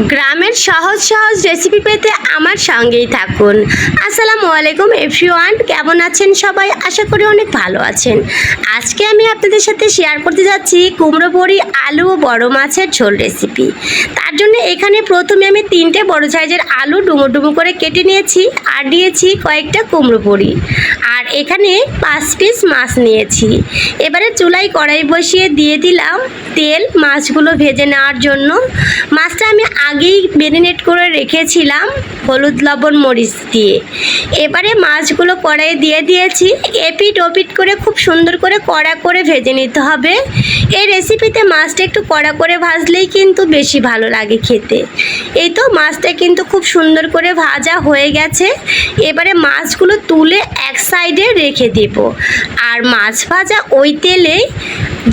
গ্রামের সহজ সহজ রেসিপি পেতে আমার সঙ্গেই থাকুন। আসসালামু আলাইকুম এভরিওয়ান কেমন আছেন সবাই? আশা করি অনেক ভালো আছেন। আজকে আমি আপনাদের সাথে শেয়ার করতে যাচ্ছি কুমড়ো বড়ি, আলু ও বড় মাছের ঝোল রেসিপি তার জন্য এখানে প্রথমে আমি তিনটে বড় সাইজের আলু ডুমো ডুমো করে কেটে নিয়েছি আর দিয়েছি কয়েকটা কুমড়ো বড়ি। আর এখানে পাঁচ পিস মাছ নিয়েছি। এবারে চুলাই কড়াই বসিয়ে দিয়ে দিলাম তেল মাছগুলো ভেজে নেওয়ার জন্য। মাছটা আমি আগেই মেরিনেট করে রেখেছিলাম হলুদ লবণ মরিচ দিয়ে। এবারে মাছগুলো কড়াইয়ে দিয়ে দিয়েছি। এপিট ওপিট করে খুব সুন্দর করে কড়া করে ভেজে নিতে হবে। এই রেসিপিতে মাছটা একটু কড়া করে ভাজলেই কিন্তু বেশি ভালো লাগে খেতে। এই তো মাছটা কিন্তু খুব সুন্দর করে ভাজা হয়ে গেছে। এবারে মাছগুলো তুলে এক সাইডে রেখে দেব। আর মাছ ভাজা ওই তেলে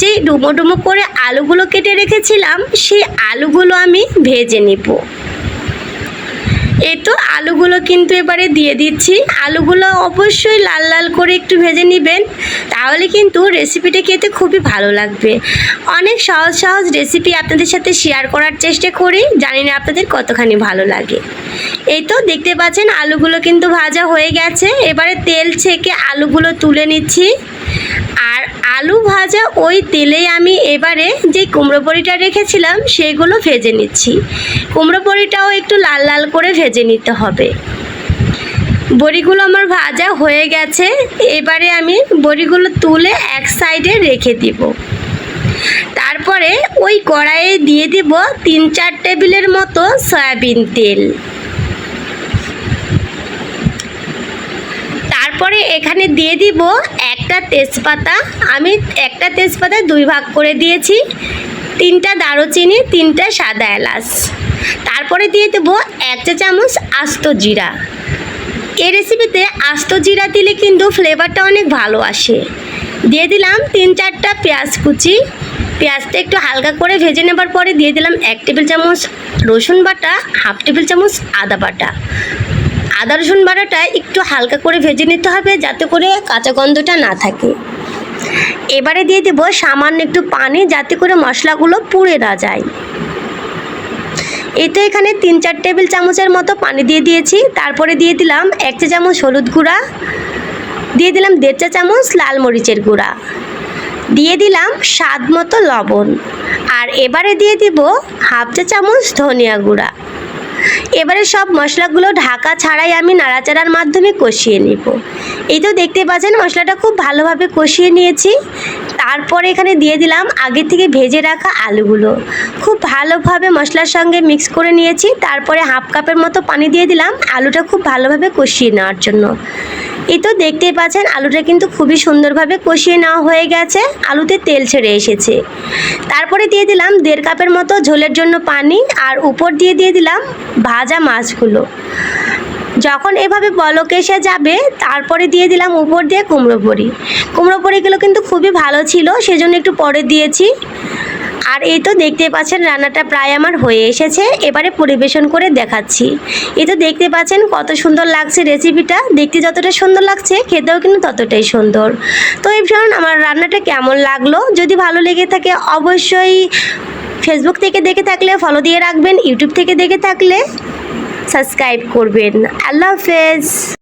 যে ডুমো ডুমো করে আলুগুলো কেটে রেখেছিলাম, সেই আলুগুলো আমি ভেজে নেব। এই তো আলুগুলো কিন্তু এবারে দিয়ে দিচ্ছি। আলুগুলো অবশ্যই লাল লাল করে একটু ভেজে নেবেন, তাহলে কিন্তু রেসিপিটা খেতে খুবই ভালো লাগবে। অনেক সহজ সহজ রেসিপি আপনাদের সাথে শেয়ার করার চেষ্টা করি, জানি না আপনাদের কতখানি ভালো লাগে। এই তো দেখতে পাচ্ছেন আলুগুলো কিন্তু ভাজা হয়ে গেছে। এবারে তেল ছেঁকে আলুগুলো তুলে নিচ্ছি। আলু ভাজা ওই তেলেই আমি এবারে যে কুমড়ো বড়িটা রেখেছিলাম, সেগুলো ভেজে নিচ্ছি। কুমড়ো বড়িটাও একটু লাল লাল করে ভেজে নিতে হবে। বড়িগুলো আমার ভাজা হয়ে গেছে, এবারে আমি বড়িগুলো তুলে এক সাইডে রেখে দিব। তারপরে ওই কড়াইয়ে দিয়ে দিব তিন চার টেবিলের মতো সয়াবিন তেল তারপরে এখানে দিয়ে দিব একটা তেজপাতা। আমি একটা তেজপাতা দুই ভাগ করে দিয়েছি। তিনটা দারুচিনি, তিনটা সাদা এলাচ। তারপরে দিয়ে দেবো এক চা চামচ আস্ত জিরা। এই রেসিপিতে আস্ত জিরা দিলে কিন্তু ফ্লেভারটা অনেক ভালো আসে। দিয়ে দিলাম তিন চারটা পেঁয়াজ কুচি। পেঁয়াজটা একটু হালকা করে ভেজে নেবার পরে দিয়ে দিলাম এক টেবিল চামচ রসুন বাটা, হাফ টেবিল চামচ আদা বাটা। আদা, রসুন বাটাটা একটু হালকা করে ভেজে নিতে হবে যাতে করে কাঁচা গন্ধটা না থাকে। এবারে দিয়ে দেবো সামান্য একটু পানি যাতে করে মশলাগুলো পুড়ে না যায়। এতে এখানে তিন চার টেবিল চামচের মতো পানি দিয়ে দিয়েছি। তারপরে দিয়ে দিলাম এক চা চামচ হলুদ গুঁড়া। দিয়ে দিলাম দেড় চা চামচ লাল মরিচের গুঁড়া। দিয়ে দিলাম স্বাদ মতো লবণ। আর এবারে দিয়ে দিব হাফ চা চামচ ধনিয়া গুঁড়া। এবারে সব মশলাগুলো ঢাকা ছাড়াই আমি নাড়াচাড়ার মাধ্যমে কষিয়ে নেব। এই তো দেখতে পাচ্ছেন মশলাটা খুব ভালোভাবে কষিয়ে নিয়েছি। তারপরে এখানে দিয়ে দিলাম আগে থেকে ভেজে রাখা আলুগুলো। খুব ভালোভাবে মশলার সঙ্গে মিক্স করে নিয়েছি। তারপরে হাফ কাপের মতো পানি দিয়ে দিলাম আলুটা খুব ভালোভাবে কষিয়ে নেওয়ার জন্য। এই তো দেখতেই পাচ্ছেন, আলুটা কিন্তু খুবই সুন্দরভাবে কষিয়ে নেওয়া হয়ে গেছে। আলুতে তেল ছেড়ে এসেছে। তারপরে দিয়ে দিলাম দেড় কাপের মতো ঝোলের জন্য পানি আর উপর দিয়ে দিয়ে দিলাম ভাজা মাছগুলো। যখন এভাবে বলক এসে যাবে, তারপরে দিয়ে দিলাম উপর দিয়ে কুমড়ো বড়ি কুমড়ো বড়িগুলো কিন্তু খুবই ভালো ছিল, সেজন্য একটু পরে দিয়েছি। আর এই তো দেখতে পাচ্ছেন রান্নাটা প্রায় আমার হয়ে এসেছে। এবারে পরিবেশন করে দেখাচ্ছি। এই তো দেখতে পাচ্ছেন কত সুন্দর লাগছে রেসিপিটা দেখতে যতটা সুন্দর লাগছে, খেতেও কিন্তু ততটাই সুন্দর। তো এই ভীষণ আমার রান্নাটা কেমন লাগল? যদি ভালো লেগে থাকে অবশ্যই ফেসবুক থেকে দেখে থাকলে ফলো দিয়ে রাখবেন ইউটিউব থেকে দেখে থাকলে সাবস্ক্রাইব করবেন। আল্লাহ হাফেজ।